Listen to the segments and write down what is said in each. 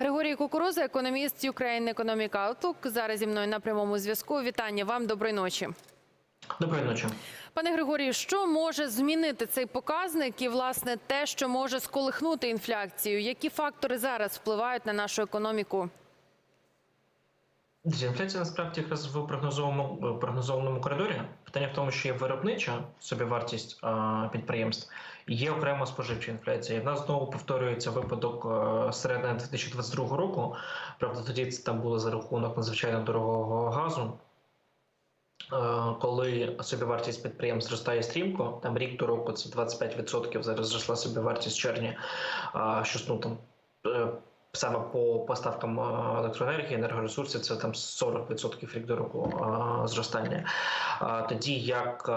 Григорій Кукуруза, економіст Ukraine Economic Outlook. Зараз зі мною на прямому зв'язку. Вітання вам, доброї ночі. Доброї ночі. Пане Григорію, що може змінити цей показник і власне те, що може сколихнути інфляцію? Які фактори зараз впливають на нашу економіку? Дивіться, Інфляція насправді якраз в прогнозованому прогнозованому коридорі. Питання в тому, що є виробнича собівартість а, підприємств, і є окрема споживча інфляція. І в нас знову повторюється випадок а, середини 2022 року. Правда, тоді це там було за рахунок надзвичайно дорогого газу. Е, Коли собівартість підприємств зростає стрімко, там рік до року це 25% зараз зросла собівартість в червні, що ну, там е, саме по поставкам електроенергії, енергоресурсів, це там 40% рік до року зростання. Тоді як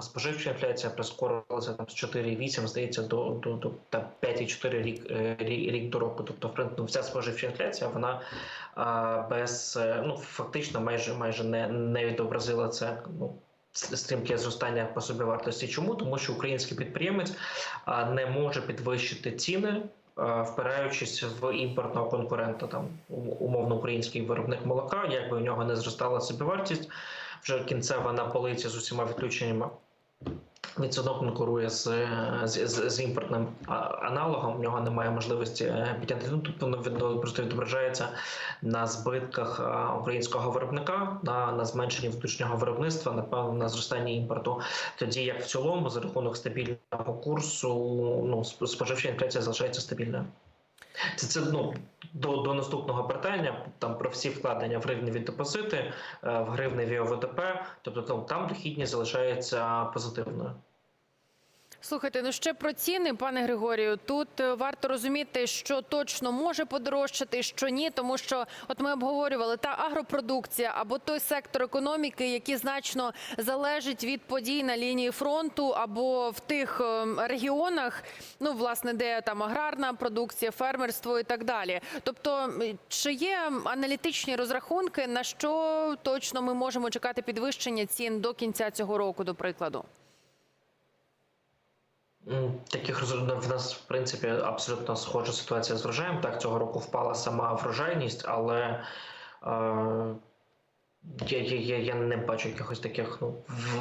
споживча інфляція прискорилася там з 4,8, здається, до, до, до там, 5,4 рік, е, рік, рік до року. Тобто, в принципі, вся споживча інфляція, вона без е, ну фактично майже майже не, не відобразила це. Ну стрімке зростання по собівартості. Чому тому, що український підприємець не може підвищити ціни, впираючись в імпортного конкурента, там умовно український виробник молока, якби у нього не зростала собівартість, вже кінцева на полиці з усіма відключеннями. Одно конкурує з, з, з, імпортним аналогом. В нього немає можливості е, підняти. Ну, тобто воно від- просто відображається на збитках українського виробника, на, на зменшенні внутрішнього виробництва, напевно, на зростанні імпорту. Тоді як в цілому, за рахунок стабільного курсу, ну сп- споживча інфляція залишається стабільною. Це, це ну до, до наступного питання. Там про всі вкладення в гривневі депозити, е, в гривневі ОВДП, тобто там, там дохідність залишається позитивною. Слухайте, ну ще про ціни, пане Григорію. Тут е, варто розуміти, що точно може подорожчати, що ні, тому що от ми обговорювали та агропродукція або той сектор економіки, який значно залежить від подій на лінії фронту, або в тих е, регіонах, ну власне, де там аграрна продукція, фермерство і так далі. Тобто, чи є аналітичні розрахунки, на що точно ми можемо чекати підвищення цін до кінця цього року, до прикладу? Таких роз- в нас в принципі абсолютно схожа ситуація з врожаєм. Так цього року впала сама врожайність, але е, я, я, я, не бачу якихось таких ну,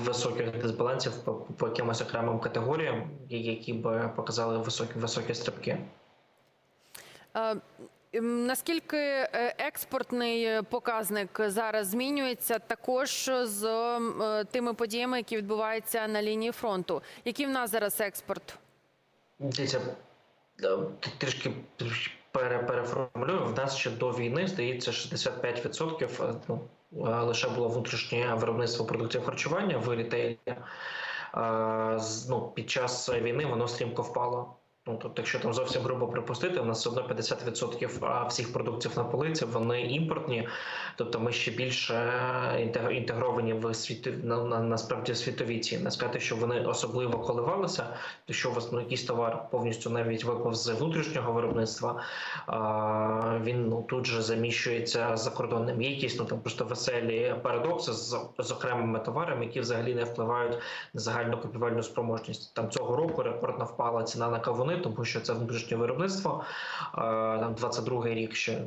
високих дисбалансів по, по якимось окремим категоріям, які б показали високі високі стрибки. Наскільки е, експортний е, показник зараз змінюється також з е, тими подіями, які відбуваються на лінії фронту? Який в нас зараз експорт? Дивіться, трішки пере, переформулюю. В нас ще до війни, здається, 65% е, ну, лише було внутрішнє виробництво продуктів харчування в рітейлі. Ну, під час війни воно стрімко впало. Ну, тобто, якщо там зовсім грубо припустити, у нас все одно 50% всіх продуктів на полиці вони імпортні. Тобто ми ще більше інтег- інтегровані в світ на, на насправді світові ціни. Сказати, що вони особливо коливалися, то що вас ну, якийсь товар повністю навіть випав з внутрішнього виробництва, а, він ну тут же заміщується закордонним. Є якісь ну там просто веселі парадокси з, з окремими товарами, які взагалі не впливають на загальну купівельну спроможність. Там цього року рекордно впала ціна на кавуни, тому що це внутрішнє виробництво. Там 22-й рік ще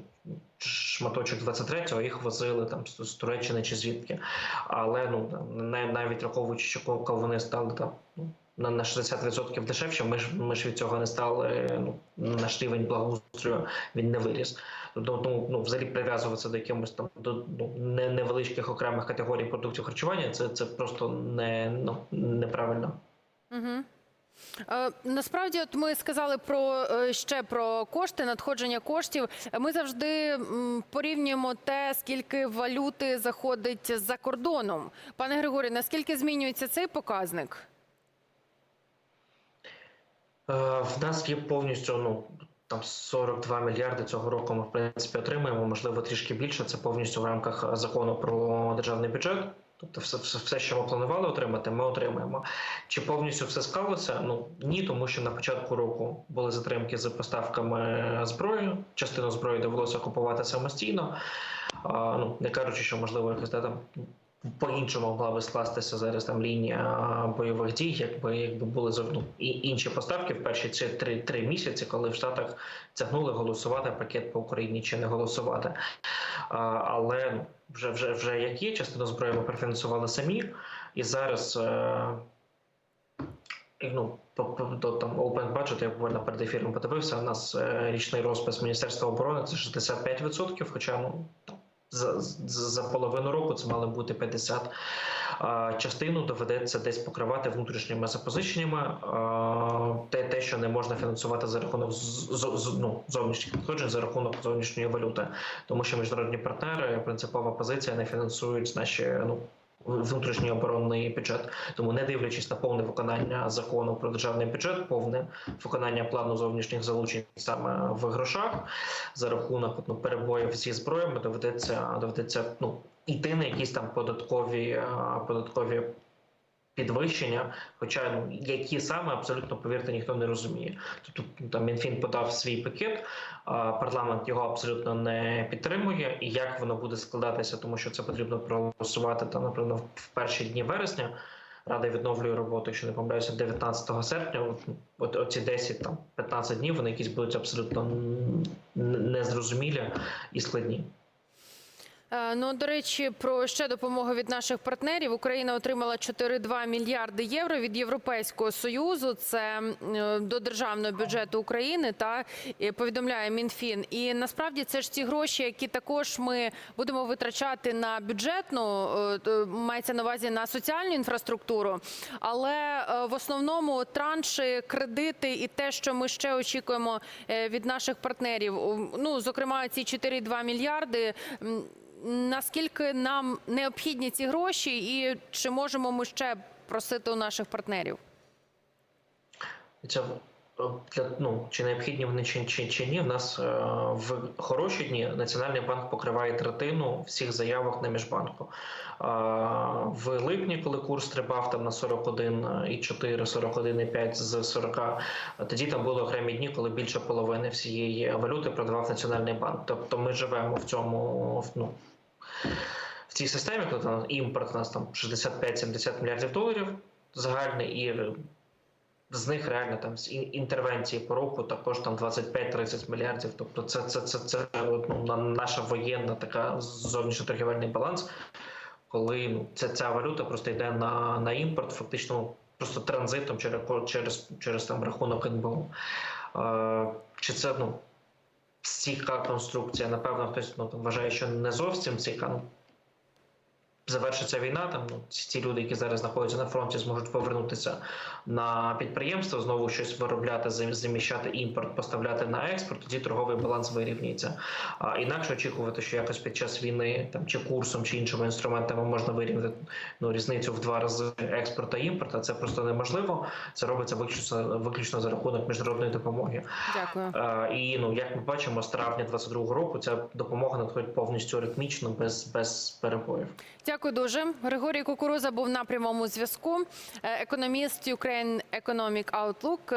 шматочок 23-го їх возили там з Туреччини чи звідки. Але ну навіть враховуючи, що кавуни стали там ну, на, на 60% дешевше, ми ж ми ж від цього не стали. Ну наш рівень благоустрою він не виріс. Тобто, ну, ну взагалі прив'язуватися до якимось там до ну, не, невеличких окремих категорій продуктів харчування. Це це просто не ну неправильно. Угу. Е, насправді, от ми сказали про е, ще про кошти, надходження коштів. Ми завжди порівнюємо те, скільки валюти заходить за кордоном. Пане Григорію, наскільки змінюється цей показник? Е, В нас є повністю ну там 42 мільярди цього року. Ми в принципі отримаємо. Можливо, трішки більше. Це повністю в рамках закону про державний бюджет. Тобто, все, все, все, що ми планували отримати, ми отримаємо. Чи повністю все склалося? Ну ні, тому що на початку року були затримки з поставками зброї. Частину зброї довелося купувати самостійно. А, ну не кажучи, що можливо якось там по-іншому могла би скластися зараз там лінія бойових дій, якби якби були ну, і інші поставки в перші ці три, три місяці, коли в Штатах тягнули голосувати пакет по Україні чи не голосувати. А, але ну, вже вже вже як є, частину зброї ми профінансували самі, і зараз. Е, ну, до там open budget, я буквально перед ефіром подивився. У нас е, річний розпис Міністерства оборони це 65%, хоча ну за, за, половину року це мали бути 50. А, частину доведеться десь покривати внутрішніми запозиченнями. А, те, те, що не можна фінансувати за рахунок з, з- ну, зовнішніх надходжень, за рахунок зовнішньої валюти, тому що міжнародні партнери, принципова позиція, не фінансують наші ну. Внутрішній оборонний бюджет, тому не дивлячись на повне виконання закону про державний бюджет, повне виконання плану зовнішніх залучень саме в грошах за рахунок ну, перебоїв зі зброями доведеться доведеться ну йти на якісь там податкові податкові підвищення, хоча ну які саме абсолютно повірте, ніхто не розуміє. Тобто там Мінфін подав свій пакет, а парламент його абсолютно не підтримує. І як воно буде складатися, тому що це потрібно проголосувати там, напевно, в перші дні вересня. Рада відновлює роботу, якщо не помиляюся, 19 серпня. От, оці 10 там 15 днів вони якісь будуть абсолютно незрозумілі і складні. Е, Ну, до речі, про ще допомогу від наших партнерів. Україна отримала 4,2 мільярди євро від Європейського союзу. Це е, до державного бюджету України та е, повідомляє Мінфін. І насправді це ж ті гроші, які також ми будемо витрачати на бюджетну, мається на увазі на соціальну інфраструктуру. Але в основному транші, кредити і те, що ми ще очікуємо від наших партнерів. Ну, зокрема, ці 4,2 мільярди. Наскільки нам необхідні ці гроші, і чи можемо ми ще просити у наших партнерів? Це е, для ну чи необхідні вони чи, чи, чи ні. В нас е, в хороші дні Національний банк покриває третину всіх заявок на міжбанку. Е, в липні, коли курс стрибав там на 41,4, 41,5 з 40, е, тоді там були окремі дні, коли більше половини всієї валюти продавав Національний банк. Тобто ми живемо в цьому ну, в цій системі, коли там імпорт у нас там 65-70 мільярдів доларів загальний і з них реально там з інтервенції по року також там 25-30 мільярдів. Тобто, це це це, це ну, наша воєнна така зовнішньоторгівельний баланс, коли ну, ця, ця валюта просто йде на, на імпорт, фактично просто транзитом через через, через там рахунок НБУ. Е, чи це ну стійка конструкція? Напевно, хтось ну, вважає, що не зовсім стійка. Завершиться війна, там ну, ці люди, які зараз знаходяться на фронті, зможуть повернутися на підприємство, знову щось виробляти, зам- заміщати імпорт, поставляти на експорт. Тоді торговий баланс вирівнюється. А інакше очікувати, що якось під час війни там чи курсом, чи іншими інструментами можна вирівняти ну різницю в два рази експорт та імпорт. А це просто неможливо. Це робиться виключно виключно за рахунок міжнародної допомоги. Дякую. Е, І ну як ми бачимо, з травня 22-го року ця допомога надходить повністю ритмічно, без, без перебоїв. Дякую дуже. Григорій Кукуруза був на прямому зв'язку. Е, Економіст Ukraine Economic Outlook.